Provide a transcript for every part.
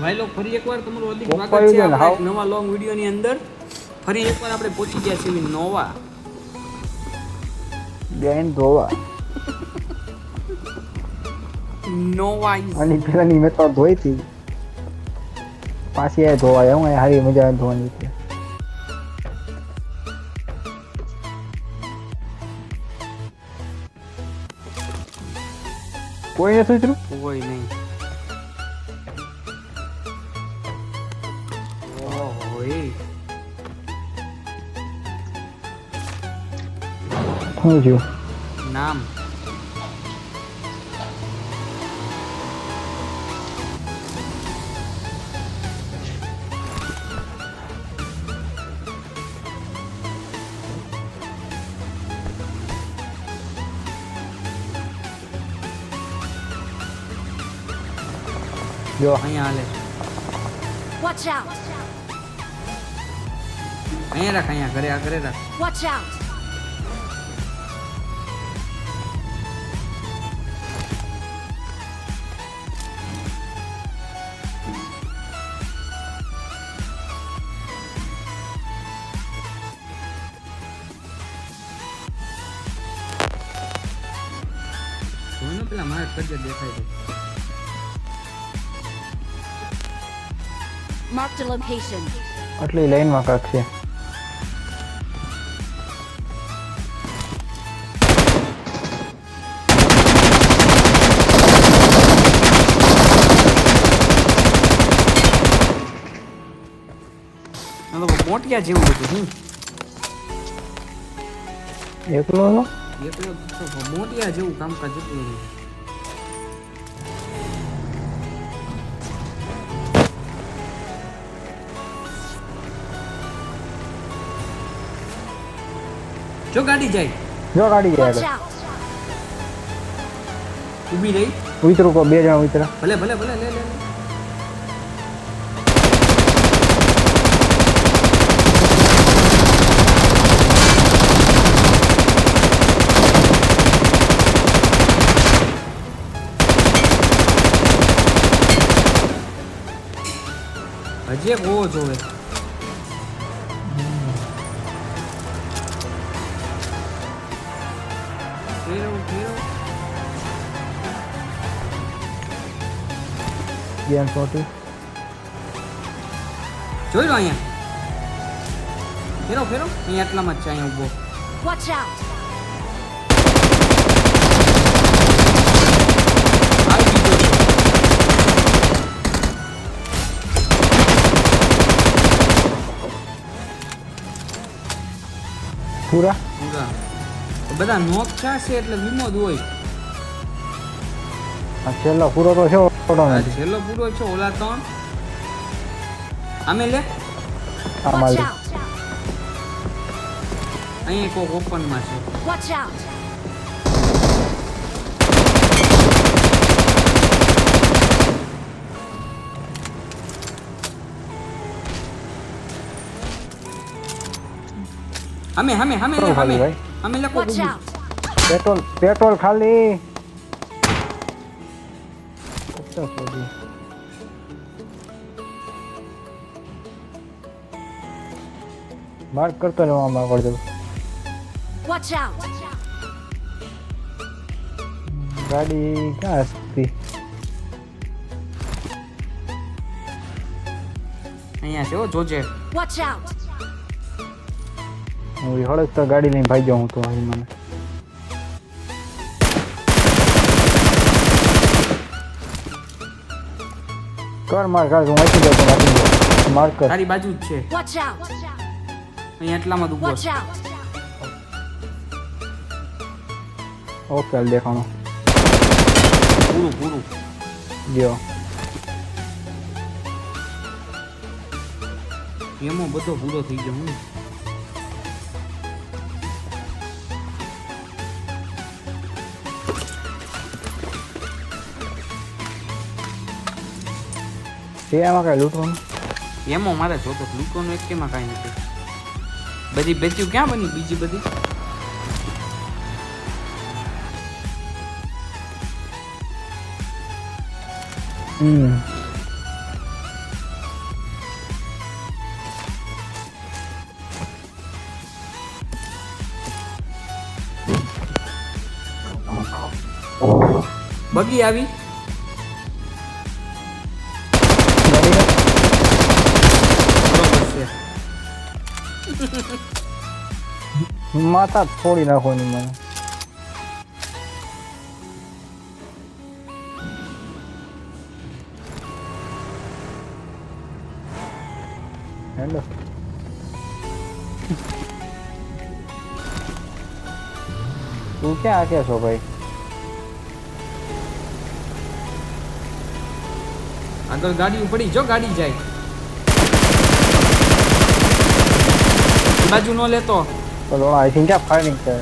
ભાઈ લોકો ફરી એકવાર તમારું હાર્દિક સ્વાગત છે આપણા નવા લોંગ વિડીયોની અંદર. ફરી એકવાર આપણે પહોંચી ગયા છીએ નોવા. બેન ધોવા. નોવા અને પેલાની મેં તો ધોઈ હતી. પાછી આ ધોવાય હું હારી મજા આવે ધોવાની છે કોઈ શું કોઈ નહીં. શું થયું નામ. જો. અહીંયા હાલે. વોચ આઉટ અહીંયા રાખ અહીંયા ઘરે આ ઘરે રાખ. Watch out! જોઈને મારે કરજે દેખાય છે Marked a location. આટલી લાઈનમાં કાક છે આ મોટિયા જેવું હતું શું એકલો હતો એકલો તો મોટિયા જેવું કામકાજ હતું એનું. જો ગાડી જાય જો ગાડી Watch ગયા out! ઊભી રહી ઉતરું કો બે જણા ઉતરા ભલે ભલે ભલે લે લે લે. હજી એક હોવો જોવે ગેમ સોટી જોઈ લો અહીંયા ફેરો ફેરો અહીંયા એટલામાં જ છે અહીંયા ઊભો Watch out! આવી ગયો છે. પૂરા પૂરા તો બધા નોક છે એટલે વીમો જ હોય આ છેલ્લો પૂરો તો છે ઓટો નથી છેલ્લો પૂરો છે ઓલા ત્રણ. આમે લે. આ Watch અહીંયા કોક ઓપનમાં છે. Watch out! અમે અમે અમે અમે ખાલી અમે લે કોક Watch ઊભું. out! પેટ્રોલ પેટ્રોલ ખાલી. પચાસ સુધી. માર્ક કરતો રહેવા આમાં આગળ જવું Watch out! ગાડી ક્યાં હતી અહીંયા છે હો જોજે Watch out! હું એ હળદ તો ગાડી લઈને ભાઈ જાઉં તો અહીં મને કર માર કર હું વાંચી ગયો તો માર કર. તારી બાજુ જ છે! અહીંયા એટલામાં Watch છે. ઓકે દેખાણો. પૂરું પૂરું. ગયો. એમાં બધો પૂરો થઈ ગયો હું એમાં કાંઈ લૂંટવાનું? એમાં મારે જોતો લૂંટવાનું એક કેમાં કઈ નથી. બધી બેચ્યું ક્યાં બની બીજી બધી? હમ. બગી આવી? માથા ફોડી નાખવાની મને. હેલો. તું ક્યાં કે છો ભાઈ? આગળ ગાડી પડી. જો ગાડી જાય. બાજુ નો લેતો તો લોણા આઈ થિંક ક્યાં ફાયરિંગ કરે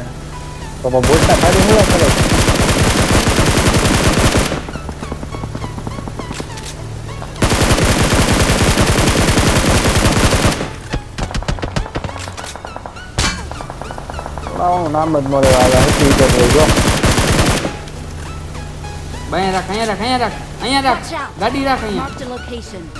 તો પણ બોલતા ફાયરિંગ ન કરે લોણાવાનું નામ જ મળે આ હતી તો જો અહીંયા રાખ અહીંયા રાખ અહીંયા રાખ અહીંયા રાખ Watch out. ગાડી રાખ અહીંયા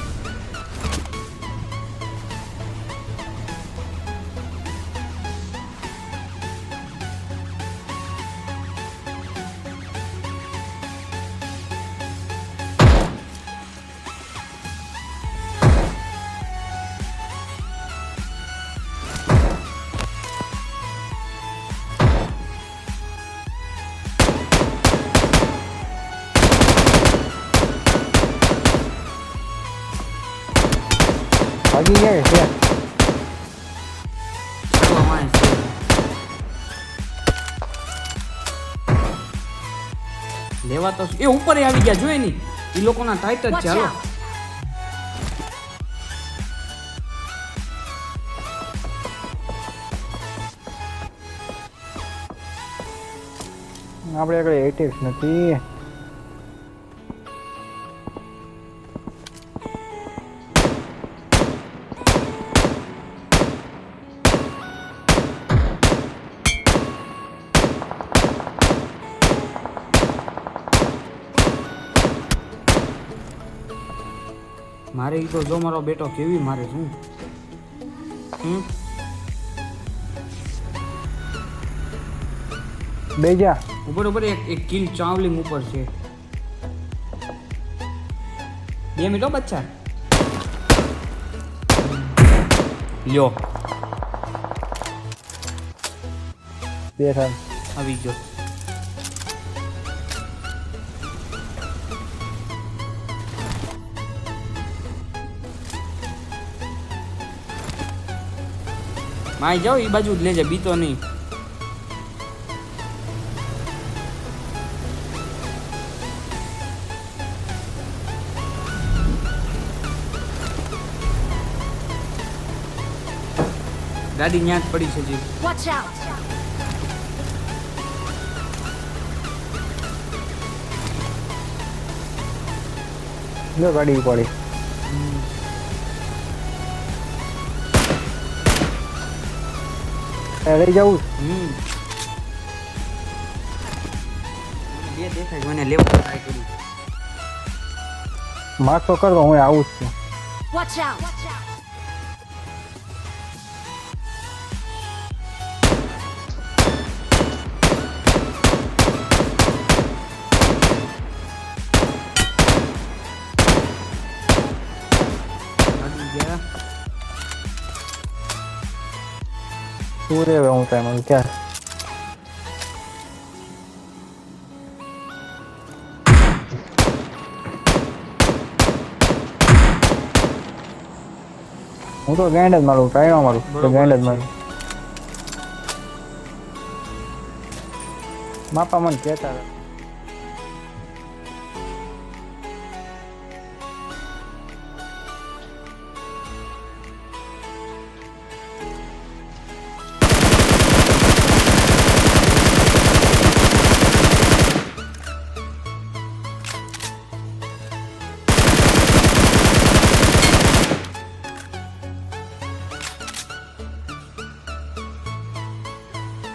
લેવા તો એ ઉપર આવી ગયા જોઈ ની. એ લોકોના ટાઈટ જ ચાલો. આપણે આગળ એટેક્સ નથી. મારે તો જો મારો બેટો કેવી મારે શું? હમ? બે ઉપર ઉપર એક એક કિલ ચાવલિંગ ઉપર છે. બે મિનિટો બચ્ચા. લ્યો. બે આવી ગયો. માય જાઓ એ બાજુ જ લેજે બીતો નહીં. ગાડી ન્યા જ પડી છે જી out. લો ગાડી પડી લઈ જવું હમ. બે દેખાય મને લેવો ટ્રાય કરું માર તો કરતો હું આવું જ છું. Watch out. ગાડી તું રે હું થાય મારું ક્યાં હું તો ગેંડ જ મારું ટ્રાય ન મારું તો બરોબર જ મારું માપા મને કહેતા હતા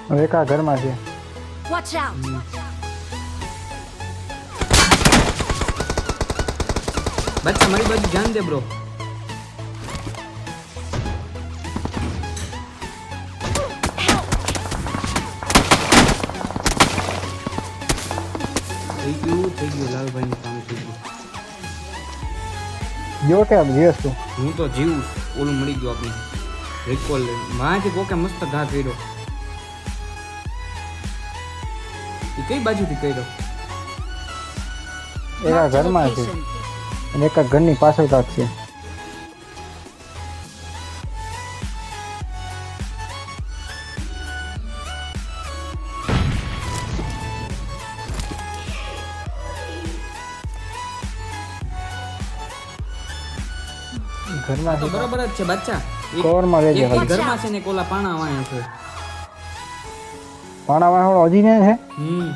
હવે એક આ ઘરમાં છે Watch out. બચ્ચા મારી બાજુ ધ્યાન દે બ્રો થઈ ગયું થઈ ગયું લાલભાઈનું કામ થઈ ગયું જો કે જીવસ તું હું તો જીવું છું. ઓલું મળી ગયું આપણે રિકોલ માથી કોકે મસ્ત ઘા કર્યો કઈ બાજુથી કર્યો? એના ઘરમાં છે અને એક ઘરની પાછળ કાંક છે. ઘરમાં બરોબર જ છે બચ્ચા કવરમાં રહેજે ઘરમાં છે ને કોલા પાણા વાયા છે. પાણા વાળો હજી ને છે હમ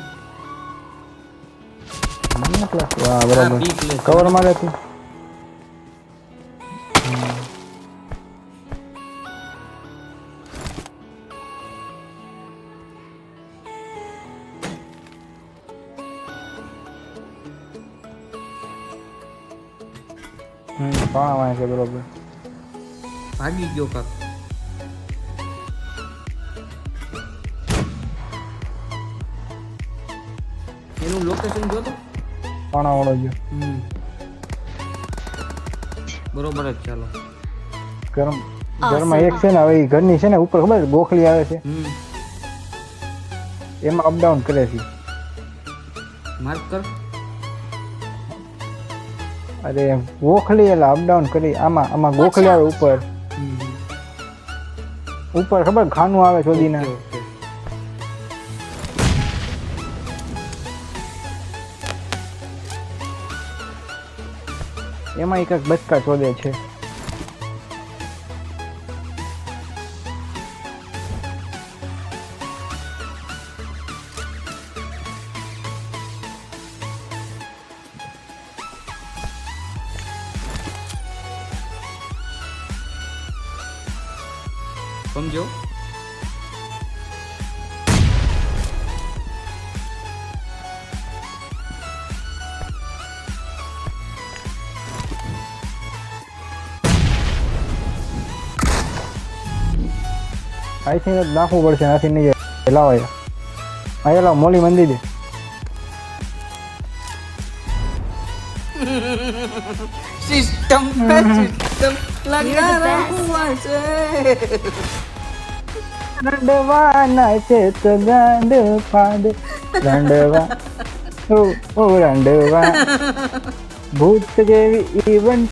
હમ, એટલે. વાહ આ બરાબર બી પ્લેસ. કવરમાં રહેતી હમ પાણા વાળા છે બરોબર ભાગી ગયો કાક એનું લોકેશન જોતો પાણા વાળો ગયો બરોબર જ ચાલો. ગરમ ઘરમાં એક છે ને હવે ઈ ઘરની છે ને ઉપર ખબર છે ગોખલી આવે છે. એમાં અપડાઉન કરે છે. માર્ક કર. અરે ગોખલી એટલે અપડાઉન કરી આમાં આમાં ગોખલી આવે ઉપર. ઉપર ખબર ખાનું આવે ચોદીને એમાં એક બચકા ચોદે છે. સમજો? અહીંથી જ નાખવું પડશે આથી નહીં જાય. લાવો અહીંયા લાવો મોલી મંદિર સિસ્ટમ પે સિસ્ટમ લગા હુઆ છે રંડવાના છે તો ગાંડ પાડ રંડવા ઓ ઓ રંડવા ભૂત જેવી ઈવન